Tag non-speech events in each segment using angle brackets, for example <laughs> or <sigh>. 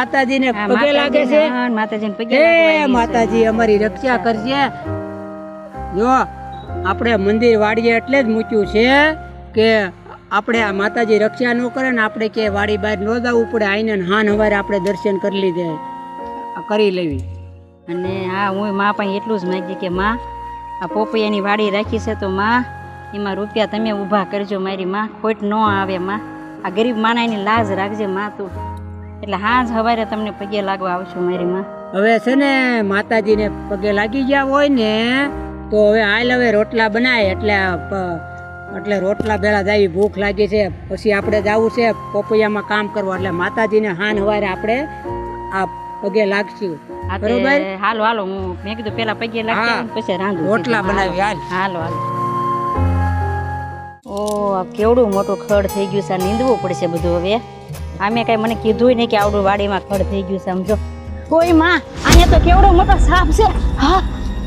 માતાજીને પગે લાગે છે. માતાજીને, પગે હે માતાજી અમારી રક્ષા કરજે. જો આપણે મંદિર વાડીએ એટલે જ મૂક્યું છે કે આપણે આ માતાજી રક્ષા ન કરે ને આપણે કે વાડી બહાર ન જવું પડે આઈને હાન હવારે આપણે દર્શન કરી લીધે. કરી લેવી. અને હા હું માં પણ એટલું જ માગી કે માં આ પોપૈયાની વાડી રાખી છે તો માં એમાં રૂપિયા તમે ઊભા કરજો મારી માં ખોટ ન આવે માં. આ ગરીબ માના એની લાજ રાખજે માં તું. એટલે હાજ હવારે તમને પગે લાગવા આવશું મારી માં હવે છે ને માતાજીને પગે લાગી ગયા હોય ને તો હવે હાલ હવે રોટલા બનાય એટલે એટલે રોટલા પહેલાં જાવી ભૂખ લાગી છે પછી આપણે જવું છે પોપૈયામાં કામ કરવું એટલે માતાજીને હાન હવારે આપણે આ પગે લાગશું બરોબર? હાલો હાલો હું મેં કીધું પેલા પગે લાગી. પછી રાંધું રોટલા. બનાવી હાલ હાલો હાલો ઓ આ કેવડું મોટું ખડ થઈ ગયું છે નીંદવું પડશે બધું હવે આમે કઈ મને કીધું નહીં કે આવડું વાડીમાં ખડ થઈ ગયું સમજો. કોઈ માં અહીંયા તો કેવડો મોટો સાપ છે. હા?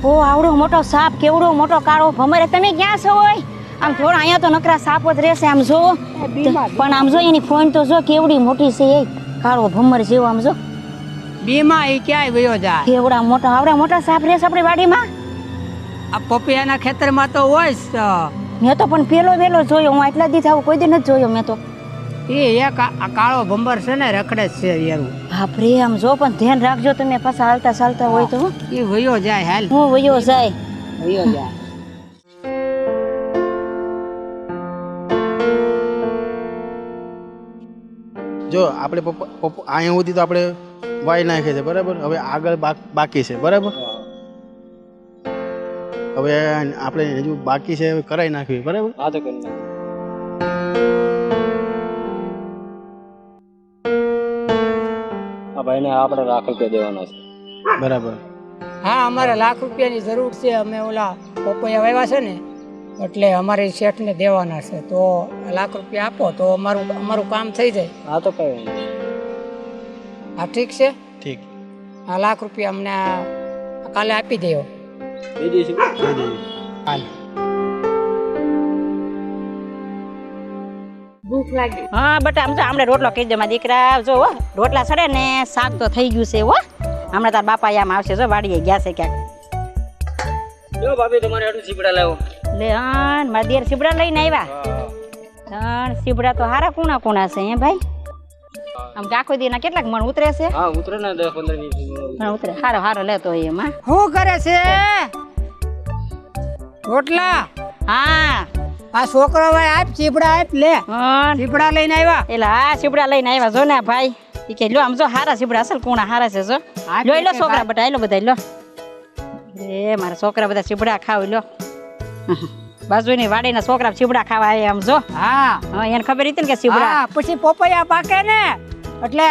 ઓ આવડો મોટો સાપ કેવડો મોટો કાળો ભમરે. તમે ક્યાં છો હોય આમ થોડા અહીંયા તો નકરા સાપ જ રહેશે આમ જો. પણ આમ જો એની ફોન તો જો કેવડી મોટી છે એ કાળો ભમર જેવો આમ જો. બીમા એ ક્યાંય ગયો જાય કેવડા મોટા આવડા મોટા સાપ રહેશે આપણી વાડીમાં? આ પપૈયાના ખેતરમાં તો હોય મેં તો પણ પેલો વેલો જોયો હું એટલા દી આવું કોઈ દી નથી જોયો મેં તો. એ એક આ કાળો ભંબર છે ને રખડે જ છે યારું બાપરે આમ જો પણ ધ્યાન રાખજો તમે પાછા હાલતા ચાલતા હોય તો એ વયો જાય હાલ. હું વયો જાય. વયો જાય. જો આપણે પપ્પા પપ્પા અહીંયા સુધી તો આપણે વાઈ નાખે છે બરાબર? હવે આગળ બાકી છે બરાબર? હવે આપણે હજુ બાકી છે હવે કરાવી નાખવી બરાબર? હા તો કરી નાખ આ ભાઈને આપણે લાખ રૂપિયા દેવાના છે. બરાબર. હા અમારે લાખ રૂપિયાની જરૂર છે. અમે ઓલા પપૈયા વાવ્યા છે ને એટલે અમારે શેઠને દેવાના છે. તો લાખ રૂપિયા આપો તો અમારું અમારું કામ થઈ જાય. હા તો કઈ નહીં. હા ઠીક છે? ઠીક. આ લાખ રૂપિયા અમને કાલે આપી દેવો દઈ દઈશું. દઈ દઈએ લાગી. હા બટા આમ તો આપણે રોટલો કહી દે મારા દીકરા જો હો, રોટલા સડે ને શાક તો થઈ ગયું છે હો. હમણાં તાર બાપા આમ આવશે જો વાડીએ ગયા છે ક્યાંક. જો ભાભી તમારે આટલું ચીપડા લાવો. લે હન મારા દેર સીબડા લઈને આવ્યા. હન સીબડા તો હારા કુણા કુણા છે હે ભાઈ? આમ આખો દીના કેટલાક મણ ઉતરે છે? હા ઉતરે ને દસ પંદર વીસ મિનિટ. મણ ઉતરે. હારો હારો લેતો હોય એમાં. શું કરે છે? રોટલા? હા. આ છોકરો ભાઈ આપ ચીપડા આપ લે. ચીપડા લઈને આવ્યા. એટલે હા ચીપડા લઈને આવ્યા જો ને ભાઈ. ઈ કે લો આમ જો હારા ચીપડા અસલ કુણા હારા છે જો. લો લો છોકરા બટા લો બધા લો એ મારા છોકરા બધા ચીપડા ખાવ લો બાજુની વાડીના છોકરા ચીપડા ખાવા આવે આમ જો. હા. હા એને ખબર હતી ને કે ચીપડા. પછી પોપૈયા પાકે ને. એટલે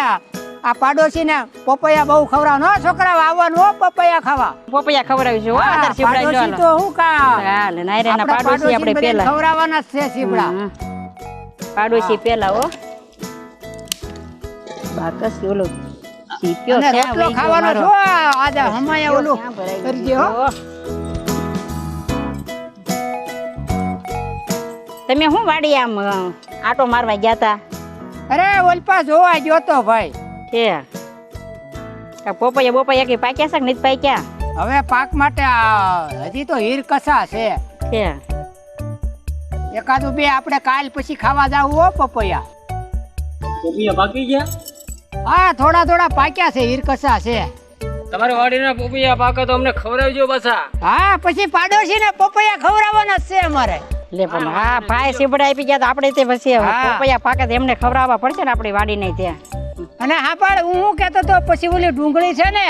આ પાડોશી ને પપૈયા બહુ ખવરાવ નો છોકરા આવવાનું હો પપૈયા ખાવા. પપૈયા ખવડાવ્યું છે હો આદર આધાર જો તો હું કા? હાલ નાયરાના પાડોશી આપણે પેલા. ખવડાવવાના છે શિવડા. પાડોશી પેલા હો. બાકસ ઓલો સીપ્યો છે ખાવાનો છો આજે હમાયા ઓલું કરજે હો. તમે શું વાડી આમ આટો મારવા ગયા તા? અરે ઓલપા જોવા ગયો તો ભાઈ. કે આ પોપૈયા બોપૈયા કઈ પાક્યા છે કે નથી પાક્યા? હવે પાક માટે હજી તો હીર કસા છે. કે એકાદું બે આપણે કાલ પછી ખાવા જાવું હો પપૈયા. પપૈયા પાકી ગયા? હા થોડા થોડા પાક્યા છે હીર કસા છે. તમારે વાડીના પપૈયા પાકે તો અમને ખવડાવજો બસા હા પછી પાડોશી ને પપૈયા ખવડાવવાના જ છે અમારે. લે પણ હા ભાઈ સીબડા આપી ગયા તો આપણે તે પછી હા. પોપૈયા પાકે તો એમને ખવડાવવા પડશે ને આપણી વાડી નહીં ત્યાં. અને હા પણ હું શું કહેતો તો પછી ઓલી ડુંગળી છે ને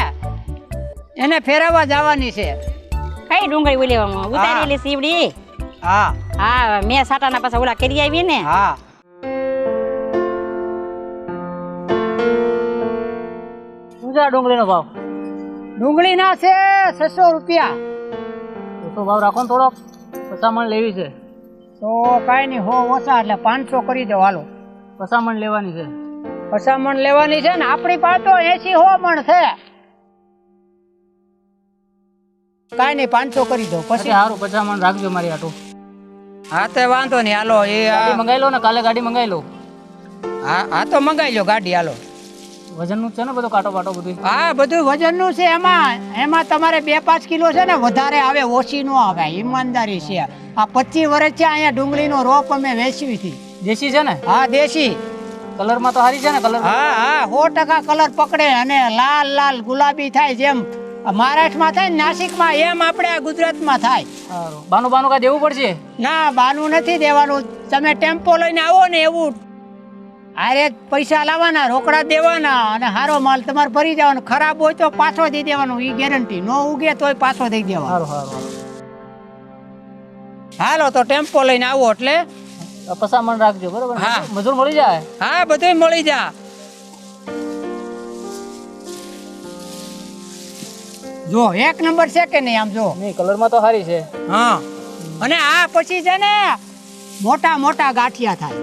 એને ફેરવવા જવાની છે. કઈ ડુંગળી ઓલી ઉતારેલી સીવડી? હા. હા મેં સાટાના પાછા ઓલા કરી આવી ને. હા. શું ડુંગળીનો ભાવ? ડુંગળી ના છે છસો રૂપિયા. તો ભાવ રાખો ને થોડોક? પચામણ લેવી છે. તો કાંઈ નહીં હો ઓછા એટલે પાંચસો કરી દો હાલો. પચામણ લેવાની છે. પસામણ લેવાની છે ને આપણી પાસે એસી હો મણ છે. કાંઈ નહીં પાંચસો કરી દો પછી પછી સારું પચામણ રાખજો મારી આટો હા તે વાંધો નહીં હાલો એ ગાડી મંગાઈ લો ને કાલે ગાડી મંગાઈ લો. હા હા તો મંગાઈ લો ગાડી હાલો. વજનનું છે ને બધો કાટો બાટો બધું હા બધું વજનનું છે એમાં એમાં તમારે બે પાંચ કિલો છે ને વધારે આવે ઓછી નો આવે ઈમાનદારી છે. આ પચીસ વર્ષ છે અહીંયા ડુંગળીનો રોપ અમે વેચવી હતી. દેશી છે ને? હા દેશી. કલરમાં તો સારી છે ને કલર હા હા. સો ટકા કલર પકડે અને લાલ લાલ ગુલાબી થાય જેમ. મહારાષ્ટ્રમાં થાય ને નાસિકમાં એમ આપણે આ ગુજરાતમાં થાય. બાનું બાનું કાંઈ દેવું પડશે? ના બાનું નથી દેવાનું. તમે ટેમ્પો લઈને આવો ને એવું. અરે પૈસા લાવવાના રોકડા દેવાના અને સારો માલ તમારે ભરી જવાનો ખરાબ હોય તો પાછો દઈ દેવાનો. એ ગેરંટી નો ઉગે તોય પાછો દઈ દેવાનો. હાલો તો ટેમ્પો લઈને આવો એટલે. પસામણ રાખજો બરોબર? હા. મજૂર મળી જાય? હા બધું મળી જા. જો એક નંબર છે કે નહીં આમ જો? નહીં કલરમાં તો સારી છે. હા. અને આ પછી છે ને મોટા મોટા ગાંઠિયા થાય.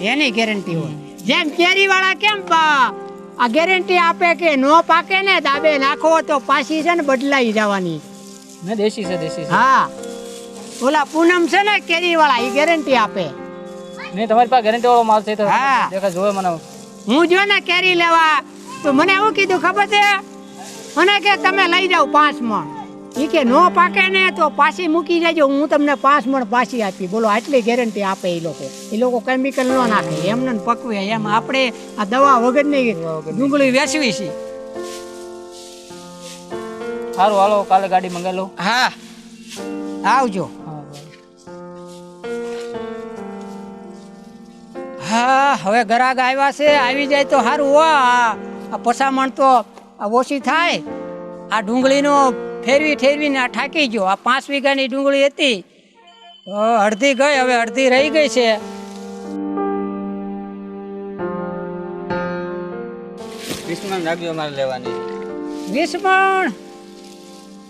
એની ગેરંટી હોય. જેમ કેરી વાળા કેમ આ ગેરંટી આપે કે નો પાકે ને દાબે નાખો તો પાછી છે ને બદલાઈ જવાની. ને દેશી છે દેશી હા. ઓલા પૂનમ છે ને કેરી વાળા એ ગેરંટી આપે. નહીં તમારી પાસે ગેરંટી વાળો માલ છે તો હા. દેખા જોવે મને. હું જો ને કેરી લેવા તો મને એવું કીધું ખબર છે? મને કે તમે લઈ જાઓ પાંચ મણ એ કે નો પાકે ને તો પાછી મૂકી જાજો હું તમને પાંચ મણ પાછી આપી. બોલો આટલી ગેરંટી આપે એ લોકો. એ લોકો કેમિકલ ન નાખે. એમને પકવે. એમ આપણે આ દવા વગરની ડુંગળી વેચવી છે. સારું હાલો કાલે ગાડી મંગાવી લઉં. હા. આવજો. હવે ગરાગ આવ્યા છે આવી જાય તો સારું આ પસામણ તો ઓછી થાય. આ ડુંગળીનો ફેરવી ઠેરવીને આ ઠાકી ગયો. આ પાંચ વીઘાની ડુંગળી હતી. અડધી ગઈ હવે અડધી રહી ગઈ છે. વીસમાં રાખજો મારે લેવાની. વીસ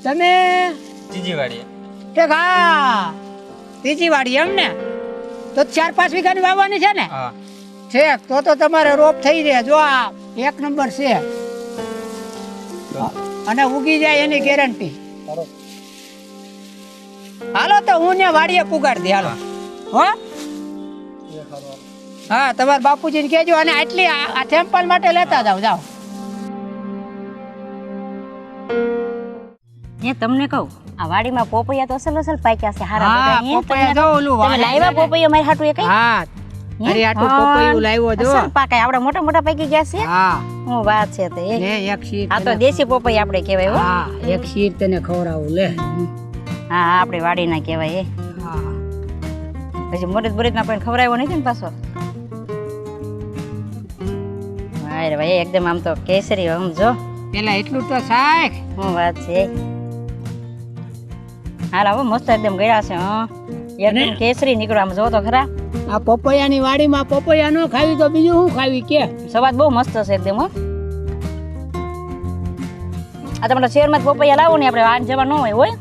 તમે? ત્રીજી વાડી કે હા ત્રીજી વાડી એમ ને? તો ચાર પાંચ વીઘાની વાવવાની છે ને? હા. ઠીક તો તો તમારે રોપ થઈ રહે. જો આ એક નંબર છે. અને ઉગી જાય એની ગેરંટી હાલો તો હું ને વાડીએ પુગાડ દે હાલો. હો? હા તમારા બાપુજીને કહેજો અને આટલી આ સેમ્પલ માટે લેતા જાઓ જાઓ. એ તમને કહું આ વાડીમાં પોપૈયા તો અસલ અસલ પાક્યા છે હારા હા બધા. એ જો ઓલું લાવ્યા પોપૈયા મારી હાટુ એ કઈ? હા અરે આટલું પપૈયું લાવ્યો જો. પાકાય આપડા મોટા મોટા પાકી ગયા છે? હા. હું વાત છે તે. લે એક શીર આ તો દેશી પપૈયા આપણે કહેવાય હો. હા એક શીર તને ખવડાવું લે. હા આપણે વાડીના કહેવાય એ. હા. પછી મોરત બોરતમાં પણ ખવડાવ્યો નથી ને પાછો? વાય રે ભાઈ એકદમ આમ તો કેસરી આમ જો. પેલા એટલું તો શાક. હું વાત છે. હાલ આવો મસ્ત એકદમ ગયા છે હા. એકદમ કેસરી નીકળો આમ જો તો ખરા. આ પપૈયાની વાડીમાં પપૈયા ન ખાવી તો બીજું શું ખાવી કે? સવાદ બહુ મસ્ત છે એકદમ હો. આ તમારા શહેરમાં જ પપૈયા લાવો ને આપણે વાન જવા ન હોય હોય.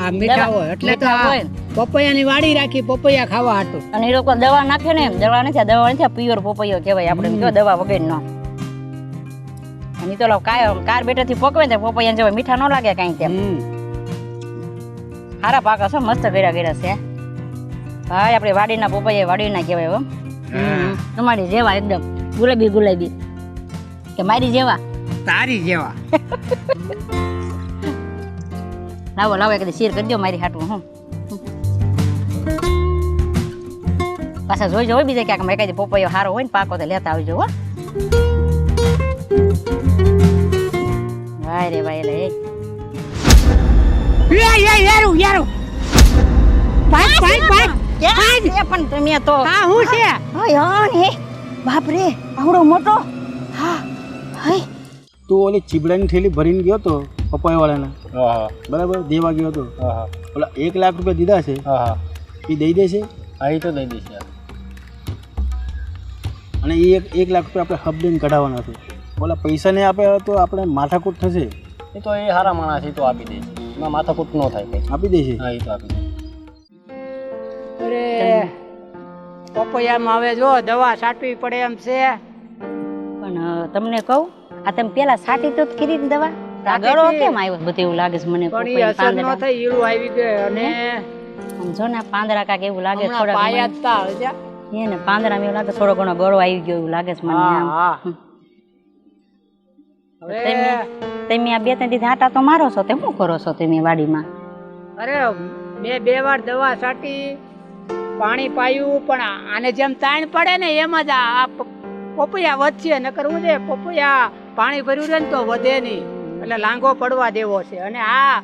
આ મીઠા હોય એટલે તો હોય. પપૈયાની વાડી રાખી પપૈયા ખાવા હાટું. અને એ લોકો દવા નાખે ને દવા નથી દવા નથી પ્યોર પપૈયો કહેવાય આપણે જો દવા વગર નો અને તો કાય કાર બેટરથી પકવે ને પપૈયા જેવા મીઠા ન લાગે કાંઈ તેમ. હારા સારા પાકા છે મસ્ત કર્યા કર્યા છે. ભાઈ આપણે વાડીના પપૈયા વાડીના કહેવાય હો. હમ. તમારી જેવા એકદમ. ગુલાબી ગુલાબી. કે મારી જેવા? તારી જેવા. <laughs> લાવો લાવો એક શેર કરી દો મારી હાટું હું. પાછા જોઈજો હોય બીજે ક્યાંક. મેં કઈ પપૈયો સારો હોય ને પાકો તો લેતા આવજો હો. વાય રે વાય રે એ એ યારું યારું ભાઈ ભાઈ ભાઈ ક્યાં પણ તમે તો આ હું છે. હાય હા ને બાપ રે આવડો મોટો. હા હાય તું ઓલી ચીબડાની થેલી ભરીને ગયો તો પપ્પાવાળાને હા હા. બરાબર? દેવા ગયો તો? હા હા. ઓલા એક લાખ રૂપિયા દીધા છે? હા હા. એ દઈ દેશે? હા એ તો દઈ દેશે અને એ એક એક લાખ રૂપિયા આપણે હબડીને કઢાવવાના છે. ઓલા પૈસા નહીં આપે તો આપણે માથાકૂટ થશે? એ તો એ સારા માણસ એ તો આપી દેશે એમાં માથાકૂટ ન થાય આપી દેશે હા એ તો આપી દે. અરે પપૈયામાં હવે જો દવા છાંટવી પડે એમ છે. પણ તમને કહું આ તમે પેલા સાટી તો ખીરી દવા. ગળો કેમ આવ્યો? બધું એવું લાગે છે મને પણ અસર ન થઈ ઈળું આવી ગયો અને સમજો ને આ પાંદડા કાંક એવું લાગે થોડા પાયા હતા હજા. એ ને પાંદડા એવું લાગે થોડો ઘણો ગળો આવી ગયો એવું લાગે છે મને હા તમે તમે આ બે ત્રણ દિવસ આટા તો મારો છો તે શું કરો છો તમે વાડીમાં? અરે મેં બે વાર દવા છાંટી પાણી પાયું પણ આને જેમ તાણ પડે ને એમ જ આ પપૈયા વધશે ન કરવું છે પપૈયા પાણી ભર્યું રહે ને તો વધે નહીં. એટલે લાંગો પડવા દેવો છે. અને આ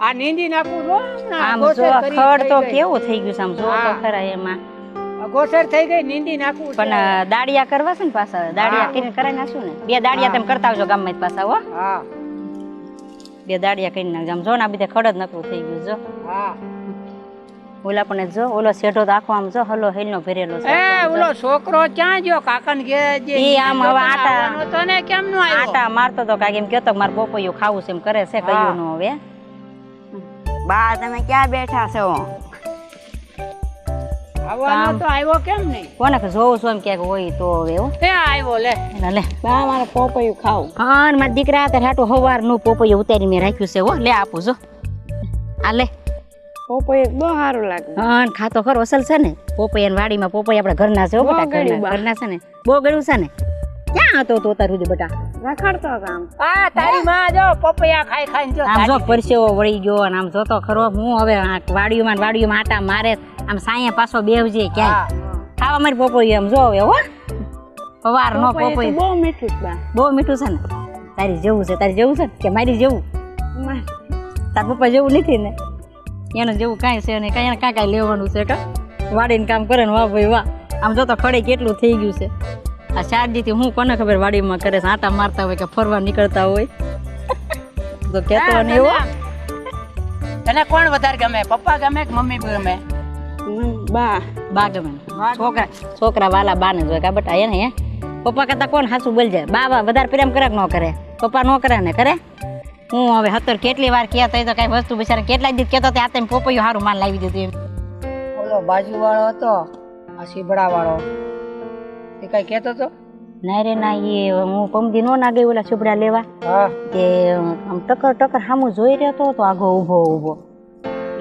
આ નીંદી નાખવું જો આમ જો ખડ તો કેવું થઈ ગયું સમજો તો ખરા એમાં. આ થઈ ગઈ નીંદી નાખું પણ દાડિયા કરવા છે ને પાછા? દાડિયા હા. કરીને કરાવી નાખશું ને? બે દાડિયા હા. તમે કરતા આવજો ગામમાં જ પાછા હો. હા. બે દાડિયા કરી નાખજો. આમ જો ને આ બધે ખડ જ નકરું થઈ ગયું જો. હા. ઓલા પણ જો ઓલો શેઢો તો આખો આમ જો હલો હેલનો ભરેલો છે. એ ઓલો છોકરો ક્યાં ગયો? કાકાને ઘેર જે એ આમ હવે આટા- ને કેમ નો આવ્યો? આટા મારતો તો કાકે એમ કહેતો કે મારે પોપૈયું ખાવું છે એમ કરે છે કયું નો હવે. બા તમે ક્યાં બેઠા છો? આવવાનો તો આવ્યો કેમ નહીં કોને કે જોઉં છું એમ ક્યાંક હોય તો હવે હો. તે આવ્યો લે. લે બા મારે પોપૈયું ખાવું. હા ને મારા દીકરા અત્યારે હાટું હવારનું પોપૈયું ઉતારી મેં રાખ્યું છે હો. લે આપું જો. આ લે. પોપૈયું બહુ સારું લાગે હા ખાતો ખરો અસલ છે ને? પોપૈયા વાડીમાં પોપૈયા આપણા ઘરના છે બહુ બટા ઘરના છે ને? બહુ ગળ્યું છે ને? ક્યાં હતો તો તારું બટા? રખડતો કામ આ તારી માં જો પપૈયા ખાઈ ખાઈને જો આમ જો પરસેવો વળી ગયો અને આમ જોતો ખરો હું હવે વાડીઓમાં વાડીઓમાં આટા મારે આમ સાયા પાછો બેવજે ક્યાંય. ખાવા મારી પોપૈયું આમ જો હવે હો. સવાર નો પોપૈયું બહુ મીઠું છે બહુ મીઠું છે ને? તારી જેવું છે તારી જેવું છે ને? કે મારી જેવું? તાર પપ્પા જેવું નથી ને? એનું જેવું કાંઈ છે ને કાંઈ એને કાંઈ કાંઈ લેવાનું છે કા? વાડીને કામ કરે ને વાહ ભાઈ વાહ. આમ જો તો ખડે કેટલું થઈ ગયું છે. આ ચાર દીથી હું કોને ખબર વાડીમાં કરે છે? આટા મારતા હોય કે ફરવા નીકળતા હોય? <laughs> તો કહેતો હા, ને એવો? તને કોણ વધારે ગમે? પપ્પા ગમે કે મમ્મી ગમે? હમ, બા. બા ગમે. છોકરા. છોકરા વાલા બાને જોઈ કા બટા એને હે? પપ્પા કરતા કોણ હાસું બોલ જાય બા બા વધારે પ્રેમ કરે કે ન કરે. પપ્પા ન કરે ને કરે? હું હવે હતર કેટલી વાર કહેતો તો કઈ વસ્તુ બિચારા કેટલા દિવસ કહેતો તે આ તેમ પોપૈયું હારું માન લાવી દીધું એમ. ઓલો બાજુ વાળો હતો આ શીબડા વાળો એ કઈ કેતો તો? ના રે ના એ હું પમદી નો ના ગઈ ઓલા છુબડા લેવા. કે આમ ટકર ટકર સામું જોઈ રહ્યો તો આગો ઊભો ઊભો.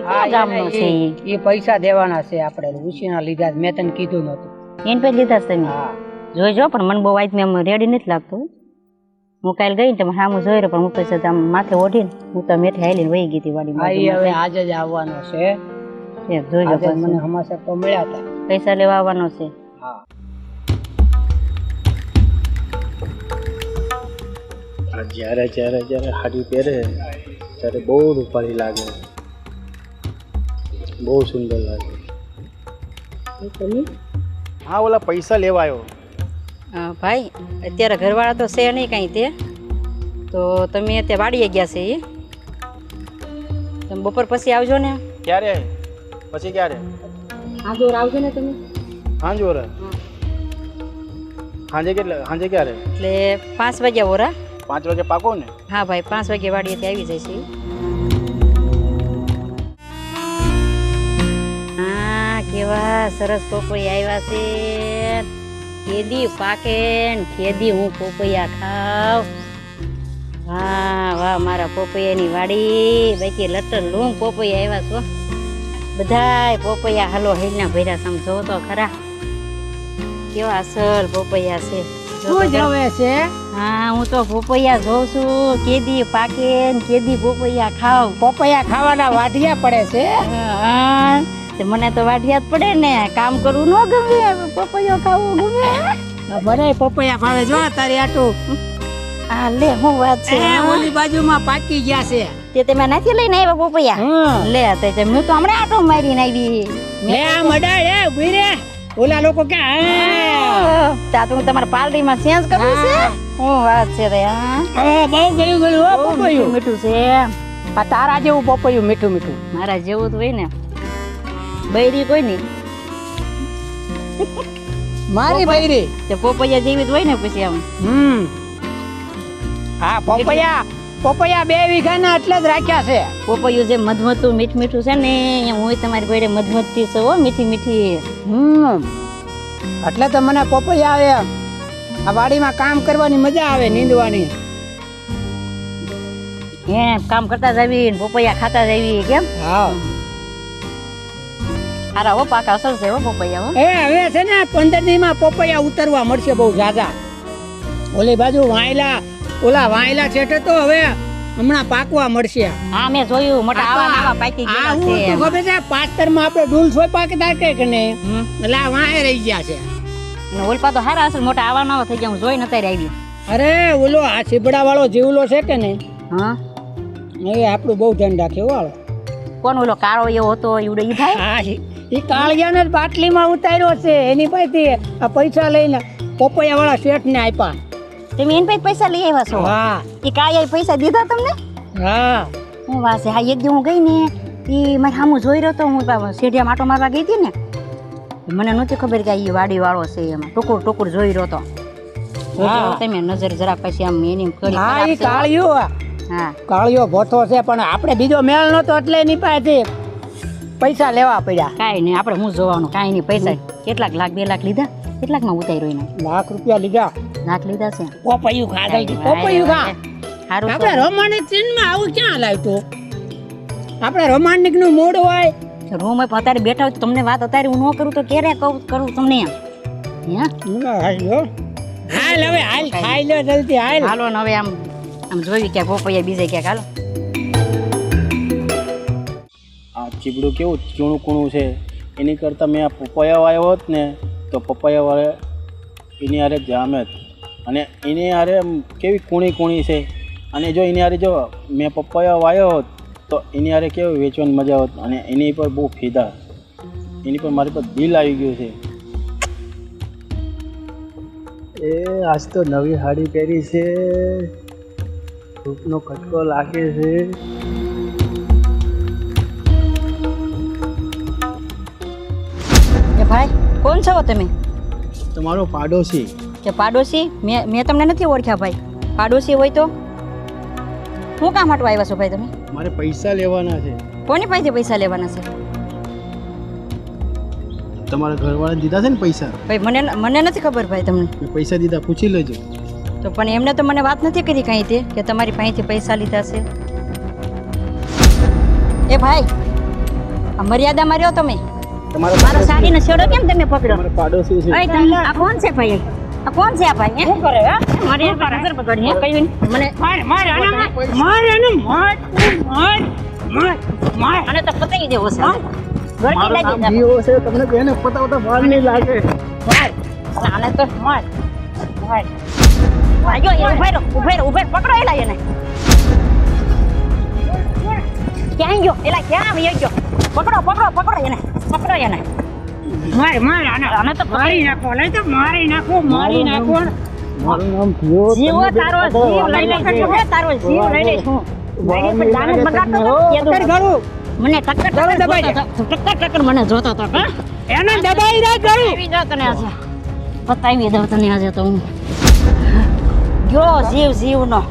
હા ગામનો છે ઈ? પૈસા દેવાના છે આપણે ઉછીના લીધા મેં તને કીધું નતું એને પછી લીધા છે હા. જોઈજો પણ મને બહુ આજ મેં રેડી નથી લાગતું. હું કાલે ગઈ ને તમે સામું જોઈ રહ્યો પણ હું પછી આમ માથે ઓઢીને હું તો મેઠે હાલીને વહી ગઈ હતી વાડી હવે આજે જ આવવાનો છે. જોઈજો આજે મને. સમાચાર તો મળ્યા હતા પૈસા લેવા આવવાનો છે. હા. જ્યારે જ્યારે જ્યારે હાડી પહેરે ત્યારે બહુ રૂપાળી લાગે. બહુ સુંદર લાગે. હા ઓલા પૈસા લેવા આવ્યો ભાઈ અત્યારે ઘરવાળા તો છે નહીં કાંઈ તે. તો તમે અત્યારે વાડીએ ગયા છે એ તમે બપોર પછી આવજો ને. ક્યારે પછી ક્યારે? હાજોર આવજો ને તમે. હાજોર? સાંજે કેટલે સાંજે ક્યારે? એટલે પાંચ વાગ્યા ઓરા પાંચ વાગે પાકો ને? હા ભાઈ પાંચ વાગે વાડીએથી આવી જાય છે કેવા સરસ પોપૈયા આવ્યા છે. કેદી પાકે ને કેદી હું પોપૈયા ખાવ. વાહ વાહ મારા પોપૈયાની વાડી. બાકી લટર લૂમ પોપૈયા આવ્યા છો. બધાય પોપૈયા હલો હેલના ભર્યા સમજો તો ખરા. કેવા અસલ પોપૈયા છે. શું. છે? હા હું તો પોપૈયા જોઉં છું. કેદી પાકે કેદી પોપૈયા ખાવ. પોપૈયા ખાવાના વાઢિયા પડે છે? હા, મને તો વાઢિયાત પડે ને કામ કરવું ન ગમે પપૈયો ખાવું ગમે ભલે પપૈયા ભાવે જો તારી આટું. આ લે હું વાત છે ઓલી બાજુમાં પાકી ગયા છે. તે તમે નથી લઈને આવ્યા પપૈયા? લે તે તે હું તો હમણાં આટો મારીને આવી. લે મડા એ ઊભી રે. ઓલા લોકો કે તા તું તમારા પાલડીમાં ચેન્જ કરવું છે હું? વાત છે રે હા? હા, બહુ ગયું ગયું હો પપૈયું. મીઠું છે આ તારા જેવું પપૈયું મીઠું મીઠું મારા જેવું તો હોય ને. બૈરી કોઈ નહીં. મારી બૈરી. તે પોપૈયા જેવી જ હોય ને પછી આમ. હમ. હા પોપૈયા. પોપૈયા બે વીઘાના એટલે જ રાખ્યા છે. પોપૈયું જે મધમતું મીઠ મીઠું છે ને હું તમારી ઘરે મધમતી છે મીઠી મીઠી. હમ. એટલે તો મને પોપૈયા આવે આ વાડીમાં કામ કરવાની મજા આવે નીંદવાની. એમ કામ કરતા જવી પોપૈયા ખાતા જાવી કેમ? હા. હારા હો પાક અસર છે હો પપૈયા હો એ હવે છે ને પંદર દીમાં પપૈયા ઉતરવા મળશે બહુ જાજા ઓલી બાજુ વાયલા ઓલા વાયલા છેટે તો હવે હમણાં પાકવા મળશે. હા મેં જોયું મોટા આવા આવા પાકી આ ગયેલા હું તો ખબર છે પાસ્તરમાં આપણે ડૂલ સોય પાકતા કે કે હમ. એટલે આ વાંહે રહી ગયા છે. ને ઓલપા તો હારા હશે મોટા આવા નવા થઈ ગયા હું જોઈ નતારી આવી અરે ઓલો આ છીબડા વાળો જીવલો છે કે નહીં? હા. એ આપણું બહુ ધ્યાન રાખે હો હાલો. કોણ ઓલો કાળો એવો હતો ઈવડો ઈ ભાઈ હા એ કાળિયાને જ બાટલીમાં ઉતાર્યો છે. એની પાસેથી આ પૈસા લઈને પોપૈયા વાળા શેઠને આપ્યા. તમે એની પાસે પૈસા લઈ આવ્યા છો? હા. એ કાળિયાએ પૈસા દીધા તમને? હા. હું વાસે હા એક દી હું ગઈ ને એ મારે સામું જોઈ રહ્યો તો હું શેઢિયા માટો મારવા ગઈ હતી ને મને નહોતી ખબર કે એ વાડી વાળો છે એમાં. ટુકુર ટુકુર જોઈ રહ્યો તો. તમે નજર જરાક પછી આમ એની હા એ કાળિયો હા. કાળિયો ભોથો છે પણ આપણે બીજો મેળ નતો એટલે એની પાસેથી પૈસા લેવા પડ્યા. કાંઈ નહીં આપણે હું જોવાનું? કાંઈ નહીં પૈસા. કેટલાક લાખ બે લાખ લીધા? કેટલાકમાં ઉતાર્યો એને? લાખ રૂપિયા લીધા. લાખ લીધા છે? પોપૈયું ખા પોપૈયું ખા. સારું આપણે રોમાન્ટિક ચીનમાં આવું ક્યાં લાવતું આપણે રોમાન્ટિકનું મૂડ હોય. રૂમ અત્યારે બેઠા હોય તો તમને વાત અત્યારે હું ન કરું તો ક્યારે કહું કરું તમને એમ? હાલ હવે હાલ ખાઈ લો જલ્દી હાલ. હાલો ને હવે આમ આમ જોયું ક્યાંક પોપૈયા બીજે ક્યાંક હાલો. ચીબડું કેવું ચૂણું કૂણું છે? એની કરતાં મેં આ પપૈયા વાવ્યો હોત ને, તો પપૈયા વાળે એની હારે જામે જ. અને એની હારે કેવી કૂણી કૂણી છે? અને જો એની હારે જો મેં પપૈયા વાવ્યો હોત, તો એની હારે કેવી વેચવાની મજા હોત? અને એની પર બહુ ફીદા. એની પર મારી પર દિલ આવી ગયું છે. એ આજ તો નવી સાડી પહેરી છે. ધૂપનો કટકો લાગે છે. ભાઈ કોણ છો તમે? તમારો પાડોશી. કે પાડોશી? મેં મેં તમને નથી ઓળખ્યા ભાઈ. પાડોશી હોય તો? શું કામ માટે આવ્યા છો ભાઈ તમે? મારે પૈસા લેવાના છે. કોની પાસે પૈસા લેવાના છે? તમારા ઘરવાળાને દીધા છે ને પૈસા? ભાઈ મને મને નથી ખબર ભાઈ તમને. પૈસા દીધા પૂછી લેજો. તો પણ એમને તો મને વાત નથી કરી કાંઈ તે કે તમારી પાસેથી પૈસા લીધા છે. એ ભાઈ આ રહ્યો તમે? મારો સાડીનો છેડો કેમ તમે પકડો? મારો પાડોશી છે. ઓય તમે આ કોણ છે ભાઈ? આ કોણ છે આ ભાઈ શું કરે મારી નજર પકડી હે કઈ મને માર માર આને માર માર આને માર માર માર માર અને તો પતાઈ દેવો છે. ગળતી લાગી છે. જીવો છે તમને બેને પતાવતા વાર નહીં લાગે. માર. આને તો માર માર આયો એ ઊભા રહો ઉભેર રહો ઊભા રહો. પકડો એલા એને. ક્યાં ગયો? એલા ક્યાં આવી ગયો? પકડો પકડો પકડો એને. પકડો એને. માર માર આને આને તો મારી નાખો લઈ તો મારી નાખો મારી નાખો. મારું નામ જીવો જીવો તારો જીવ લઈ લે જીવો તારો જીવ લઈ લે લઈ લે પણ બગાડતો તો ટક્કર ગળું મને ટક્કર ટક્કર દબાઈ ટક્કર ટક્કર મને જોતો તો હા. એને દબાઈ રાખ ગળું આવી જા તને આજે. પતાવી દઉં તને આજે તો હું. ગયો જીવ જીવનો.